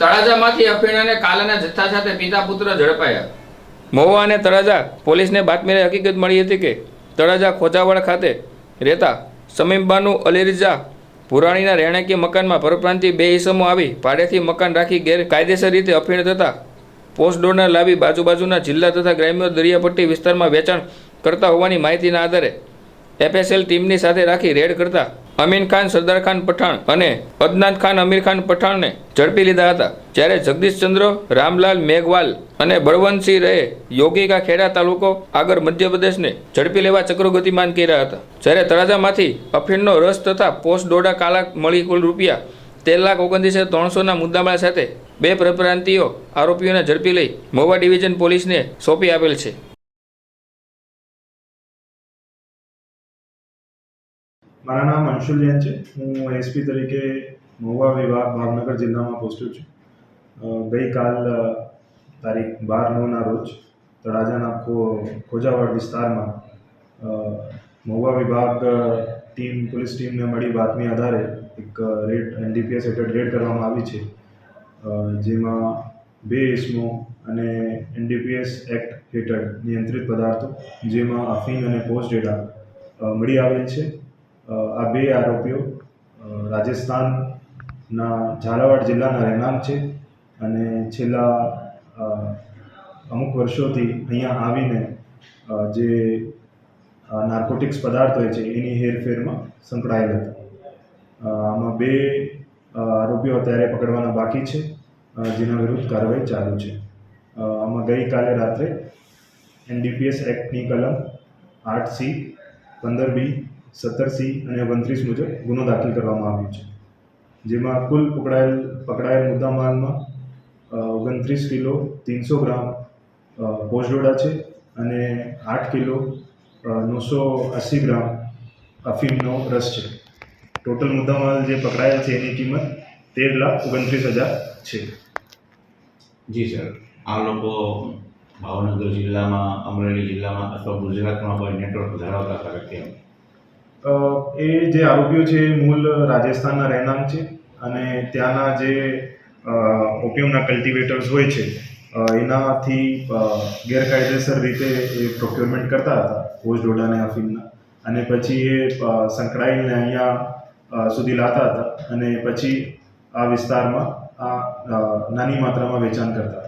તળાજામાંથી અફીણ અને કાલાના જથ્થા સાથે પિતા પુત્ર ઝડપાયા. મહુવા અને તળાજા પોલીસને બાતમીને હકીકત મળી હતી કે તળાજા ખોજાવડ ખાતે રહેતા સમીમબાનુ અલીરજા પુરાણીના રહેણાંકી મકાનમાં પરપ્રાંતિ બે ઇસમો આવી ભાડેથી મકાન રાખી ગેરકાયદેસર રીતે અફીણ થતા પોસ્ટ લાવી લાવી બાજુબાજુના જિલ્લા તથા ગ્રામ્ય દરિયાપટ્ટી વિસ્તારમાં વેચાણ કરતા હોવાની માહિતીના આધારે એફએસએલ ટીમની સાથે રાખી રેડ કરતા અમીન ખાન, સરદાર ખાન પઠાણ અને અદનાન ખાન, અમીર ખાન પઠાણને ઝડપી લીધા હતા. જ્યારે જગદીશચંદ્ર રામલાલ મેઘવાલ અને બળવંતસિંહ રહે યોગિકા ખેડા તાલુકો, આગળ મધ્યપ્રદેશને ઝડપી લેવા ચક્રગતિમાન કર્યા હતા. જ્યારે તળાજામાંથી અફીણનો રસ તથા પોસ્ટ દોડા કાલા મળી કુલ રૂપિયા તેર લાખ ઓગણત્રીસ હજાર ત્રણસોના મુદ્દામાલ સાથે બે પ્રપ્રાંતિઓ આરોપીઓને ઝડપી લઈ મોવા ડિવિઝન પોલીસને સોંપી આપેલ છે. મારા નામ અંશુલ જૈન છે. હું એસપી તરીકે મહુવા વિભાગ ભાવનગર જિલ્લામાં પોસ્ટેડ છું. ગઈકાલ તારીખ બાર નવના રોજ તળાજાના ખો, ખોજાવાડ વિસ્તારમાં મહુવા વિભાગ ટીમ, પોલીસ ટીમને મળી બાતમી આધારે એક રેડ, એનડીપીએસ હેઠળ રેડ કરવામાં આવી છે. જેમાં બે ઇસમો અને એનડીપીએસ એક્ટ હેઠળ નિયંત્રિત પદાર્થો, જેમાં અફીણ અને પોસ્ટ ડેટા મળી આવેલ છે. આ બે આરોપીઓ રાજસ્થાનના ઝાલાવાડ જિલ્લાના રહેણાંક છે અને છેલ્લા અમુક વર્ષોથી અહીંયા આવીને જે નાર્કોટિક્સ પદાર્થ હોય છે, એની હેરફેરમાં સંકળાયેલ હતા. આમાં બે આરોપીઓ અત્યારે પકડવાના બાકી છે જેના વિરુદ્ધ કાર્યવાહી ચાલુ છે. આમાં ગઈકાલે રાત્રે એનડીપીએસ એક્ટની કલમ આઠ સી પંદર બી સત્તર સી અને ઓગણત્રીસ મુજબ ગુનો દાખલ કરવામાં આવ્યો છે. જેમાં કુલ પકડાયેલ પકડાયેલ મુદ્દામાલમાં ઓગણત્રીસ કિલો ત્રણસો ગ્રામ પોજડોડા છે અને આઠ કિલો નવસો અસી ગ્રામ અફીમનો રસ છે. ટોટલ મુદ્દામાલ જે પકડાયેલ છે એની કિંમત તેર લાખ ઓગણત્રીસ હજાર છે. જી સર આ લોકો ભાવનગર જિલ્લામાં અમરેલી જિલ્લામાં અથવા ગુજરાતમાં પણ નેટવર્ક ધરાવતા હતા અ, એ જે આરોપીઓ છે એ મૂળ રાજસ્થાનના રહેણાંક છે અને ત્યાંના જે ઓપિયમના કલ્ટિવેટર્સ હોય છે એનાથી ગેરકાયદેસર રીતે એ પ્રોક્યોરમેન્ટ કરતા હતા પોસ્ટ ડોડાને અફીમના અને પછી એ સંકળાઈને અહીંયા સુધી લાતા હતા અને પછી આ વિસ્તારમાં આ નાની માત્રામાં વેચાણ કરતા હતા.